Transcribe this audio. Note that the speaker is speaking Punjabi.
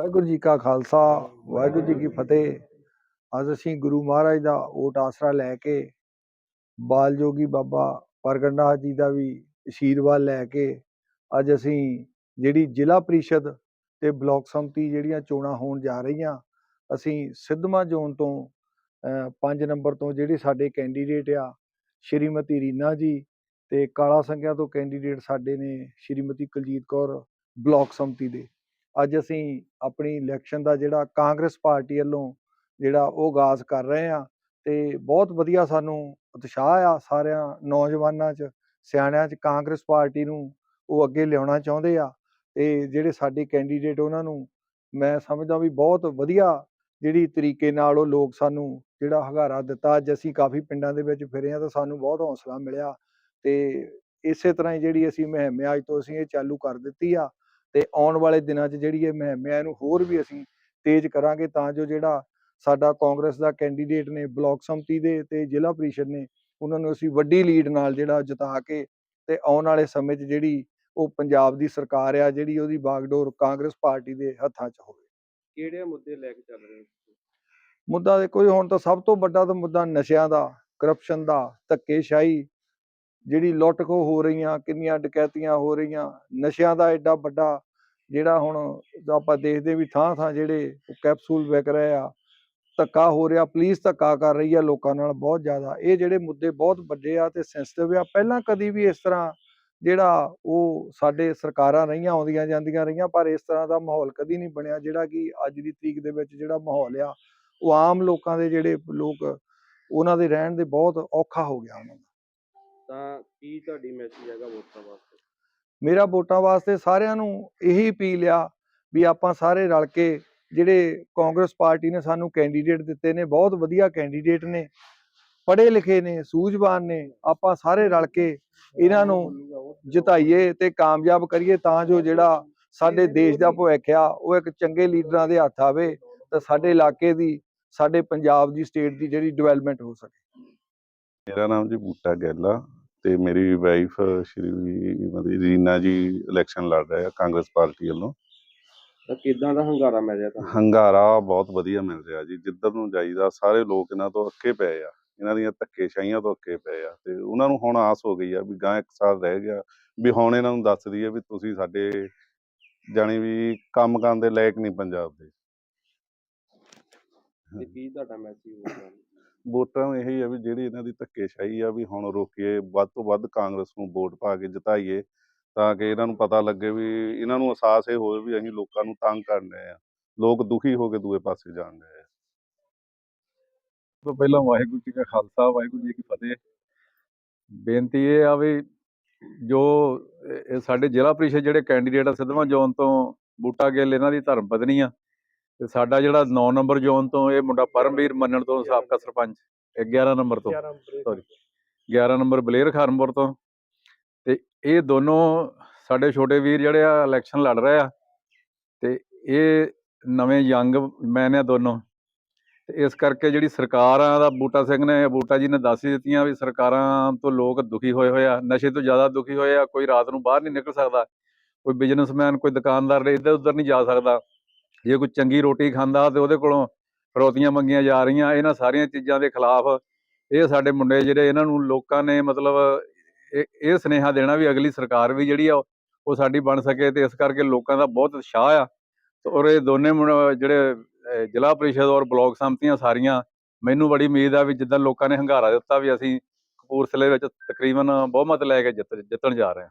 ਵਾਹਿਗੁਰੂ ਜੀ ਕਾ ਖਾਲਸਾ ਵਾਹਿਗੁਰੂ ਜੀ ਕੀ ਫਤਿਹ। ਅੱਜ ਅਸੀਂ ਗੁਰੂ ਮਹਾਰਾਜ ਦਾ ਓਟ ਆਸਰਾ ਲੈ ਕੇ ਬਾਲ ਜੋਗੀ ਬਾਬਾ ਪ੍ਰਗਟਨਾਥ ਜੀ ਦਾ ਵੀ ਆਸ਼ੀਰਵਾਦ ਲੈ ਕੇ ਅੱਜ ਅਸੀਂ ਜਿਹੜੀ ਜ਼ਿਲ੍ਹਾ ਪ੍ਰੀਸ਼ਦ ਤੇ ਬਲਾਕ ਸੰਮਤੀ ਜਿਹੜੀਆਂ ਚੋਣਾਂ ਹੋਣ ਜਾ ਰਹੀਆਂ ਅਸੀਂ ਸਿੱਧਵਾਂ ਜ਼ੋਨ ਤੋਂ 5 ਨੰਬਰ ਤੋਂ ਜਿਹੜੇ ਸਾਡੇ ਕੈਂਡੀਡੇਟ ਆ ਸ਼੍ਰੀਮਤੀ ਰੀਨਾ ਜੀ ਤੇ ਕਾਲਾ ਸੰਘਿਆ ਤੋਂ ਕੈਂਡੀਡੇਟ ਸਾਡੇ ਨੇ ਸ਼੍ਰੀਮਤੀ ਕੁਲਜੀਤ ਕੌਰ ਬਲਾਕ ਸੰਮਤੀ ਦੇ। ਅੱਜ ਅਸੀਂ ਆਪਣੀ ਇਲੈਕਸ਼ਨ ਦਾ ਜਿਹੜਾ ਕਾਂਗਰਸ ਪਾਰਟੀ ਵੱਲੋਂ ਜਿਹੜਾ ਉਹ ਗਾਜ਼ ਕਰ ਰਹੇ ਆ ਤੇ ਬਹੁਤ ਵਧੀਆ ਸਾਨੂੰ ਉਤਸ਼ਾਹ ਆ ਸਾਰਿਆਂ ਨੌਜਵਾਨਾਂ 'ਚ, ਸਿਆਣਿਆਂ 'ਚ ਕਾਂਗਰਸ ਪਾਰਟੀ ਨੂੰ ਉਹ ਅੱਗੇ ਲਿਆਉਣਾ ਚਾਹੁੰਦੇ ਆ ਤੇ ਜਿਹੜੇ ਸਾਡੇ ਕੈਂਡੀਡੇਟ ਉਹਨਾਂ ਨੂੰ ਮੈਂ ਸਮਝਦਾ ਵੀ ਬਹੁਤ ਵਧੀਆ ਜਿਹੜੀ ਤਰੀਕੇ ਨਾਲ ਉਹ ਲੋਕ ਸਾਨੂੰ ਜਿਹੜਾ ਹਗਾਰਾ ਦਿੱਤਾ, ਅੱਜ ਅਸੀਂ ਕਾਫੀ ਪਿੰਡਾਂ ਦੇ ਵਿੱਚ ਫਿਰੇ ਆ ਤਾਂ ਸਾਨੂੰ ਬਹੁਤ ਹੌਸਲਾ ਮਿਲਿਆ ਤੇ ਇਸੇ ਤਰ੍ਹਾਂ ਹੀ ਜਿਹੜੀ ਅਸੀਂ ਮੁਹਿੰਮ ਅੱਜ ਤੋਂ ਅਸੀਂ ਇਹ ਚਾਲੂ ਕਰ ਦਿੱਤੀ ਆ ਤੇ ਆਉਣ ਵਾਲੇ ਦਿਨਾਂ 'ਚ ਜਿਹੜੀ ਇਹ ਮੁਹਿੰਮ ਆ ਇਹਨੂੰ ਹੋਰ ਵੀ ਅਸੀਂ ਤੇਜ਼ ਕਰਾਂਗੇ ਤਾਂ ਜੋ ਜਿਹੜਾ ਸਾਡਾ ਕਾਂਗਰਸ ਦਾ ਕੈਂਡੀਡੇਟ ਨੇ ਬਲਾਕ ਸੰਮਤੀ ਦੇ ਤੇ ਜ਼ਿਲ੍ਹਾ ਪ੍ਰੀਸ਼ਦ ਨੇ ਉਹਨਾਂ ਨੂੰ ਅਸੀਂ ਵੱਡੀ ਲੀਡ ਨਾਲ ਜਿਹੜਾ ਜਿਤਾ ਕੇ ਤੇ ਆਉਣ ਵਾਲੇ ਸਮੇਂ 'ਚ ਜਿਹੜੀ ਉਹ ਪੰਜਾਬ ਦੀ ਸਰਕਾਰ ਆ ਜਿਹੜੀ ਉਹਦੀ ਬਾਗਡੋਰ ਕਾਂਗਰਸ ਪਾਰਟੀ ਦੇ ਹੱਥਾਂ 'ਚ ਹੋਵੇ ਕਿਹੜੇ ਮੁੱਦੇ ਲੈ ਕੇ ਚੱਲ ਰਹੇ ਹੋ? ਮੁੱਦਾ ਦੇਖੋ ਜੀ ਹੁਣ ਤਾਂ ਸਭ ਤੋਂ ਵੱਡਾ ਤਾਂ ਮੁੱਦਾ ਨਸ਼ਿਆਂ ਦਾ ਕਰਪਸ਼ਨ ਦਾ ਧੱਕੇਸ਼ਾਹੀ ਜਿਹੜੀ ਲੁੱਟ ਖੋਹ ਹੋ ਰਹੀਆਂ, ਕਿੰਨੀਆਂ ਡਕੈਤੀਆਂ ਹੋ ਰਹੀਆਂ, ਨਸ਼ਿਆਂ ਦਾ ਐਡਾ ਵੱਡਾ ਜਿਹੜਾ ਹੁਣ ਆਪਾਂ ਦੇਖਦੇ ਵੀ ਥਾਂ ਥਾਂ ਜਿਹੜੇ ਕੈਪਸੂਲ ਵਿਕ ਰਹੇ ਆ, ਧੱਕਾ ਹੋ ਰਿਹਾ, ਪੁਲਿਸ ਧੱਕਾ ਕਰ ਰਹੀ ਆ ਲੋਕਾਂ ਨਾਲ ਬਹੁਤ ਜ਼ਿਆਦਾ। ਇਹ ਜਿਹੜੇ ਮੁੱਦੇ ਬਹੁਤ ਵੱਡੇ ਆ ਤੇ ਸੈਂਸਿਟਿਵ ਆ, ਪਹਿਲਾਂ ਕਦੀ ਵੀ ਇਸ ਤਰ੍ਹਾਂ ਜਿਹੜਾ ਉਹ ਸਾਡੇ ਸਰਕਾਰਾਂ ਰਹੀਆਂ, ਆਉਂਦੀਆਂ ਜਾਂਦੀਆਂ ਰਹੀਆਂ, ਪਰ ਇਸ ਤਰ੍ਹਾਂ ਦਾ ਮਾਹੌਲ ਕਦੀ ਨਹੀਂ ਬਣਿਆ ਜਿਹੜਾ ਕਿ ਅੱਜ ਦੀ ਤਰੀਕ ਦੇ ਵਿੱਚ ਜਿਹੜਾ ਮਾਹੌਲ ਆ, ਉਹ ਆਮ ਲੋਕਾਂ ਦੇ ਜਿਹੜੇ ਲੋਕ ਉਹਨਾਂ ਦੇ ਰਹਿਣ ਦੇ ਬਹੁਤ ਔਖਾ ਹੋ ਗਿਆ ਉਹਨਾਂ ਦਾ। ਤਾਂ ਕੀ ਤੁਹਾਡੀ ਮੈਸੇਜ ਹੈਗਾ ਵੋਟਰਾਂ ਵਾਸਤੇ? ਮੇਰਾ ਵੋਟਾਂ ਵਾਸਤੇ ਸਾਰਿਆਂ ਨੂੰ ਇਹੀ ਅਪੀਲ ਆ ਵੀ ਆਪਾਂ ਸਾਰੇ ਰਲ ਕੇ ਜਿਹੜੇ ਕਾਂਗਰਸ ਪਾਰਟੀ ਨੇ ਸਾਨੂੰ ਕੈਂਡੀਡੇਟ ਦਿੱਤੇ ਨੇ ਬਹੁਤ ਵਧੀਆ ਕੈਂਡੀਡੇਟ ਨੇ ਪੜ੍ਹੇ ਲਿਖੇ ਨੇ ਸੂਝਵਾਨ ਨੇ ਆਪਾਂ ਸਾਰੇ ਰਲ ਕੇ ਇਹਨਾਂ ਨੂੰ ਜਿਤਾਈਏ ਤੇ ਕਾਮਯਾਬ ਕਰੀਏ ਤਾਂ ਜੋ ਜਿਹੜਾ ਸਾਡੇ ਦੇਸ਼ ਦਾ ਭਵਿੱਖ ਆ ਉਹ ਇੱਕ ਚੰਗੇ ਲੀਡਰਾਂ ਦੇ ਹੱਥ ਆਵੇ ਤਾਂ ਸਾਡੇ ਇਲਾਕੇ ਦੀ ਸਾਡੇ ਪੰਜਾਬ ਦੀ ਸਟੇਟ ਦੀ ਜਿਹੜੀ ਡਿਵੈਲਪਮੈਂਟ ਹੋ ਸਕੇ। ਮੇਰਾ ਨਾਮ ਜੀ ਬੂਟਾ ਗਿੱਲ ਤੇ ਮੇਰੀ ਵਾਈਫ ਸ਼੍ਰੀ ਮਤਲਬ ਰੀਨਾ ਜੀ ਇਲੈਕਸ਼ਨ ਲੜ ਰਹੇ ਆ ਕਾਂਗਰਸ ਪਾਰਟੀ ਵੱਲੋਂ। ਤਾਂ ਕਿਦਾਂ ਦਾ ਹੰਗਾਰਾ ਮਿਲ ਰਿਹਾ ਤੁਹਾਨੂੰ? ਹੰਗਾਰਾ ਬਹੁਤ ਵਧੀਆ ਮਿਲ ਰਿਹਾ ਜੀ। ਜਿੱਧਰ ਨੂੰ ਜਾਈਦਾ ਸਾਰੇ ਲੋਕ ਇਹਨਾਂ ਤੋਂ ਅੱਕੇ ਪਏ ਆ। ਇਹਨਾਂ ਦੀਆਂ ਧੱਕੇਸ਼ਾਹੀਆਂ ਤੋਂ ਅੱਕੇ ਪਏ ਆ। ਤੇ ਉਹਨਾਂ ਨੂੰ ਹੁਣ ਆਸ ਹੋ ਗਈ ਆ ਵੀ ਗਾਂ ਇੱਕ ਸਾਲ ਰਹਿ ਗਿਆ ਵੀ ਹੁਣ ਇਹਨਾਂ ਨੂੰ ਦੱਸ ਦਈਏ ਵੀ ਤੁਸੀਂ ਸਾਡੇ ਜਾਣੀ ਵੀ ਕੰਮ ਕਰਨ ਦੇ ਲਾਇਕ ਨਹੀਂ ਪੰਜਾਬ ਦੇ। ਤੇ ਕੀ ਤੁਹਾਡਾ ਮੈਸੇਜ ਵੋਟਰਾਂ ਨੂੰ ਵੋਟਰਾਂ ਨੂੰ ਇਹੀ ਆ ਵੀ ਜਿਹੜੀ ਇਹਨਾਂ ਦੀ ਧੱਕੇਸ਼ਾਹੀ ਆ ਵੀ ਹੁਣ ਰੋਕੀਏ, ਵੱਧ ਤੋਂ ਵੱਧ ਕਾਂਗਰਸ ਨੂੰ ਵੋਟ ਪਾ ਕੇ ਜਿਤਾਈਏ ਤਾਂ ਕਿ ਇਹਨਾਂ ਨੂੰ ਪਤਾ ਲੱਗੇ ਵੀ ਇਹਨਾਂ ਨੂੰ ਅਹਿਸਾਸ ਇਹ ਹੋਵੇ ਵੀ ਅਸੀਂ ਲੋਕਾਂ ਨੂੰ ਤੰਗ ਕਰਨ ਰਹੇ ਆ, ਲੋਕ ਦੁਖੀ ਹੋ ਕੇ ਦੂਏ ਪਾਸੇ ਜਾਣ ਰਹੇ ਆ। ਤੋਂ ਪਹਿਲਾਂ ਵਾਹਿਗੁਰੂ ਜੀ ਕਾ ਖਾਲਸਾ, ਵਾਹਿਗੁਰੂ ਜੀ ਕੀ ਫਤਿਹ। ਬੇਨਤੀ ਇਹ ਆ ਵੀ ਜੋ ਸਾਡੇ ਜ਼ਿਲ੍ਹਾ ਪ੍ਰੀਸ਼ਦ ਜਿਹੜੇ ਕੈਂਡੀਡੇਟ ਆ ਸਿੱਧਵਾਂ ਜ਼ੋਨ ਤੋਂ ਬੂਟਾ ਗਿੱਲ ਇਹਨਾਂ ਦੀ ਧਰਮ ਪਤਨੀ ਆ ਤੇ ਸਾਡਾ ਜਿਹੜਾ 9 ਨੰਬਰ ਜ਼ੋਨ ਤੋਂ ਇਹ ਮੁੰਡਾ ਪਰਮਵੀਰ ਮੰਨਣ ਤੋਂ ਸਾਬਕਾ ਸਰਪੰਚ ਇਹ 11 ਨੰਬਰ ਤੋਂ। ਸੌਰੀ 11 ਨੰਬਰ ਬਲੇਰ ਖਾਨਪੁਰ ਤੋਂ। ਤੇ ਇਹ ਦੋਨੋਂ ਸਾਡੇ ਛੋਟੇ ਵੀਰ ਜਿਹੜੇ ਆ ਇਲੈਕਸ਼ਨ ਲੜ ਰਹੇ ਆ। ਤੇ ਇਹ ਨਵੇਂ ਯੰਗ ਮੈਨ ਆ ਦੋਨੋਂ। ਤੇ ਇਸ ਕਰਕੇ ਜਿਹੜੀ ਸਰਕਾਰਾਂ ਦਾ ਬੂਟਾ ਸਿੰਘ ਨੇ ਬੂਟਾ ਜੀ ਨੇ ਦੱਸ ਹੀ ਦਿੱਤੀਆਂ ਵੀ ਸਰਕਾਰਾਂ ਤੋਂ ਲੋਕ ਦੁਖੀ ਹੋਏ ਹੋਏ ਆ ਨਸ਼ੇ ਤੋਂ ਜ਼ਿਆਦਾ ਦੁਖੀ ਹੋਏ ਆ ਕੋਈ ਰਾਤ ਨੂੰ ਬਾਹਰ ਨਹੀਂ ਨਿਕਲ ਸਕਦਾ। ਕੋਈ ਬਿਜ਼ਨਸਮੈਨ ਕੋਈ ਦੁਕਾਨਦਾਰ ਇੱਧਰ ਉੱਧਰ ਨਹੀਂ ਜਾ ਸਕਦਾ। ਜੇ ਕੋਈ ਚੰਗੀ ਰੋਟੀ ਖਾਂਦਾ ਤੇ ਉਹਦੇ ਕੋਲੋਂ ਫਰੋਤੀਆਂ ਮੰਗੀਆਂ ਜਾ ਰਹੀਆਂ, ਇਹਨਾਂ ਸਾਰੀਆਂ ਚੀਜ਼ਾਂ ਦੇ ਖਿਲਾਫ ਇਹ ਸਾਡੇ ਮੁੰਡੇ ਜਿਹੜੇ ਇਹਨਾਂ ਨੂੰ ਲੋਕਾਂ ਨੇ ਮਤਲਬ ਇਹ ਇਹ ਸੁਨੇਹਾ ਦੇਣਾ ਵੀ ਅਗਲੀ ਸਰਕਾਰ ਵੀ ਜਿਹੜੀ ਆ ਉਹ ਸਾਡੀ ਬਣ ਸਕੇ ਤੇ ਇਸ ਕਰਕੇ ਲੋਕਾਂ ਦਾ ਬਹੁਤ ਉਤਸ਼ਾਹ ਆ। ਤੇ ਔਰ ਇਹ ਦੋਨੇ ਮੁੰਡ- ਜਿਹੜੇ ਜ਼ਿਲ੍ਹਾ ਪ੍ਰੀਸ਼ਦ ਔਰ ਬਲਾਕ ਸੰਮਤੀਆਂ ਸਾਰੀਆਂ, ਮੈਨੂੰ ਬੜੀ ਉਮੀਦ ਆ ਵੀ ਜਿੱਦਾਂ ਲੋਕਾਂ ਨੇ ਹੰਗਾਰਾ ਦਿੱਤਾ ਵੀ ਅਸੀਂ ਕਪੂਰਥਲੇ ਵਿੱਚ ਤਕਰੀਬਨ ਬਹੁਮਤ ਲੈ ਕੇ ਜਿੱਤ, ਜਿੱਤਣ ਜਾ ਰਹੇ ਹਾਂ।